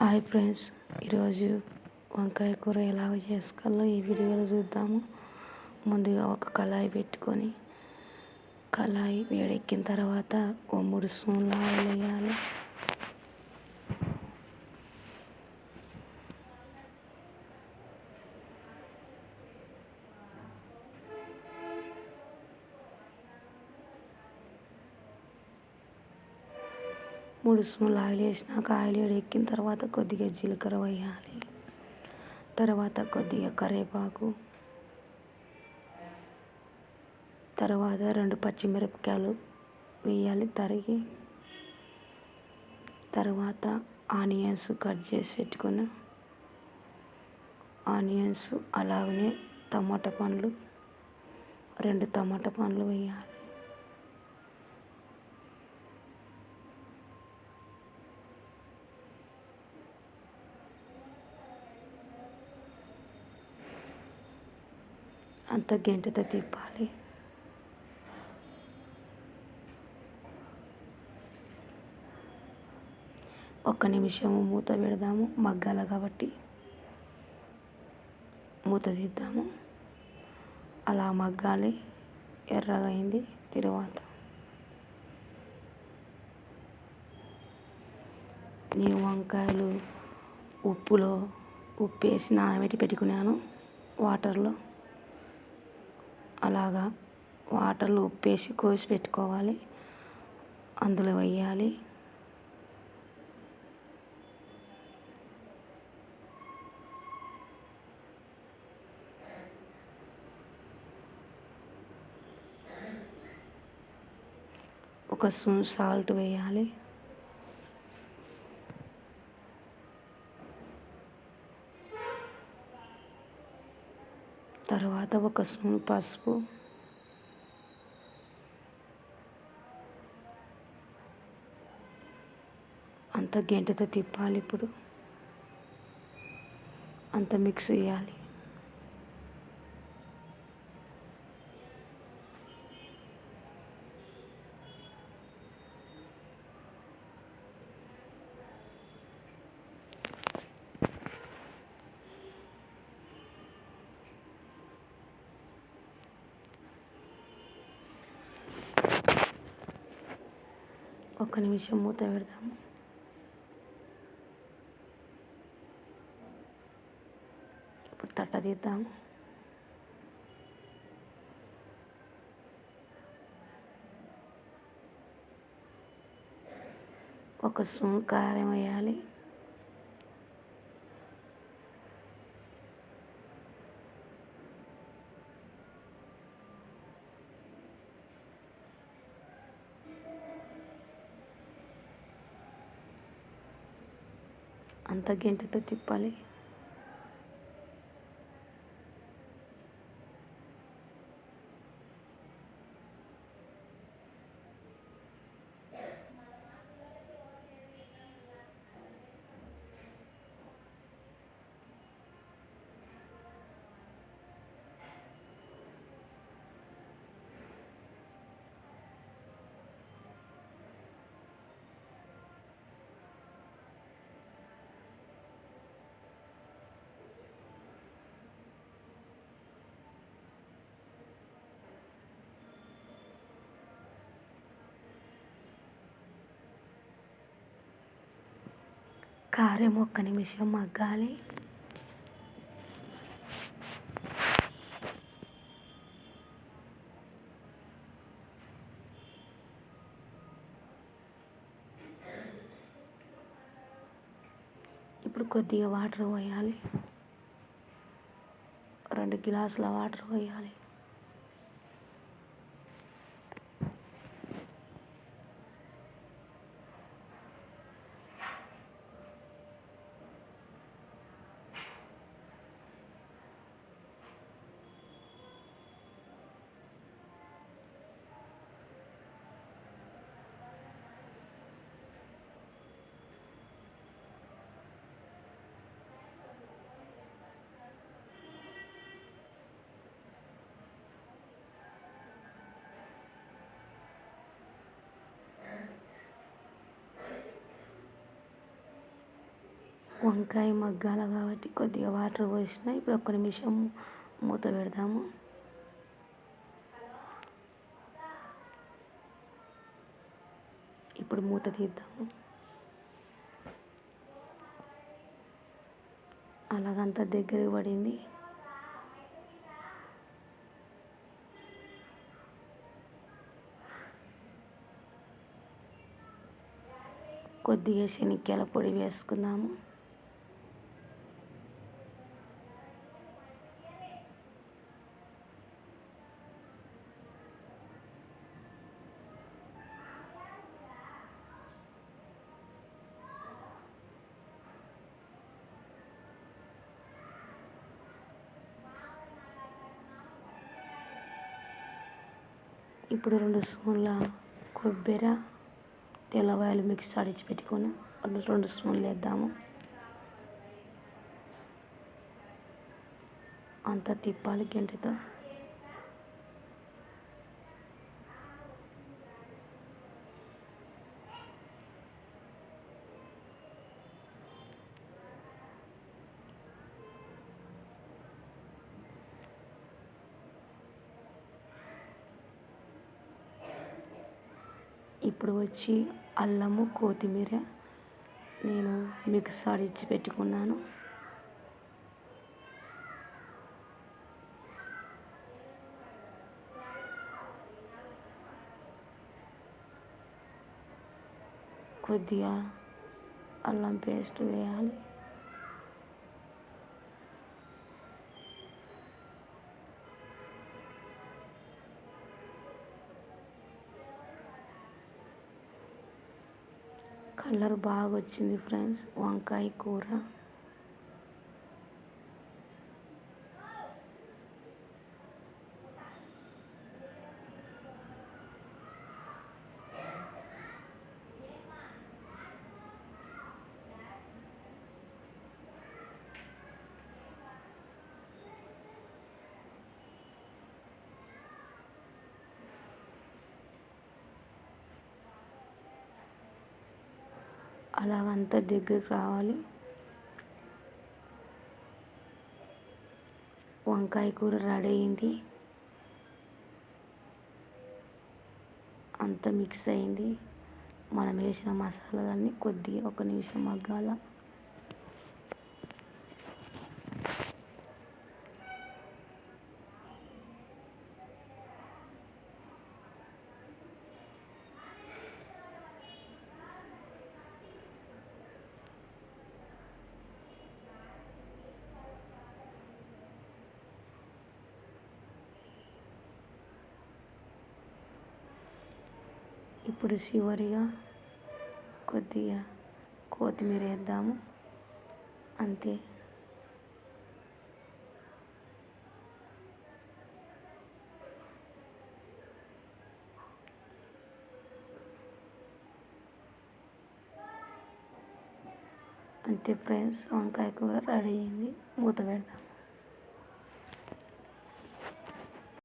Hi friends ఈరోజు వంకాయ కూర ఎలాగ చేసుకోవాలో ఈ వీడియోలో చూద్దాము. ముందుగా ఒక కళాయి పెట్టుకొని కళాయి వేడెక్కిన తర్వాత ఓ మూడు స్పూన్ల ఆయిల్ వేయాలి. మూడు స్పూన్లు ఆయిల్ వేసినాక ఆయిల్ ఎక్కిన తర్వాత కొద్దిగా జీలకర్ర వేయాలి. తర్వాత కొద్దిగా కరివేపాకు. తర్వాత రెండు పచ్చిమిరపకాయలు వేయాలి తరిగి. తర్వాత ఆనియన్స్ కట్ చేసి పెట్టుకున్న ఆనియన్స్ అలాగనే టమాటా పండ్లు రెండు టమాటా పండ్లు వేయాలి. అంత గంటతో తిప్పాలి. ఒక్క నిమిషము మూత పెడదాము మగ్గాల కాబట్టి. మూత తీద్దాము. అలా మగ్గాలి. ఎర్రగా అయింది తర్వాత. నేను వంకాయలు ఉప్పులో ఉప్పు వేసి నానబెట్టి పెట్టుకున్నాను వాటర్లో. అలాగా వాటర్లో ఉప్పేసి కోసి పెట్టుకోవాలి. అందులో వేయాలి ఒక స్పూన్ సాల్ట్ వేయాలి తర్వాత ఒక స్పూన్ పసుపు. అంత గెంటతో తిప్పాలి ఇప్పుడు. అంత మిక్స్ చేయాలి. ఒక్క నిమిషం మూత పెడదాము. ఇప్పుడు తట్ట తీద్దాము. ఒక స్పూన్ కారం వేయాలి. అంత గంటతో తిప్పాలి. కారం ఒక్క నిమిషం మగ్గాలి. ఇప్పుడు కొద్దిగా వాటర్ పోయాలి. రెండు గ్లాసుల వాటర్ పోయాలి. వంకాయ మగ్గాల కాబట్టి కొద్దిగా వాటర్ పోసిన ఇప్పుడు ఒక్క నిమిషం మూత పెడదాము. ఇప్పుడు మూత తీద్దాము. అలాగంత దగ్గర పడింది. కొద్దిగా శనక్కాయల పొడి వేసుకున్నాము. ఇప్పుడు రెండు స్పూన్ల కొబ్బరి తెల్లవాయలు మిక్స్ ఆడిచి పెట్టుకొని రెండు స్పూన్లు వేద్దాము. అంతా తిప్పాలి గంటతో. ఇప్పుడు వచ్చి అల్లము కొత్తిమీర నేను మిక్స్ ఆడిచ్చి పెట్టుకున్నాను. కొద్దిగా అల్లం పేస్ట్ వేయాలి. కలర్ బాగా వచ్చింది ఫ్రెండ్స్. వంకాయ కూర. అలాగంతా దగ్గరికి రావాలి. వంకాయ కూర రెడీ అయింది. అంతా మిక్స్ అయింది. మనం వేసిన మసాలాలన్నీ కొద్దిగా ఒక నిమిషం మగ్గాల. ఇప్పుడు చివరిగా కొద్దిగా కొత్తిమీర వేద్దాము. అంతే. అంతే ఫ్రెండ్స్ వంకాయ కూర రెడీ అయింది. మూత పెడదాం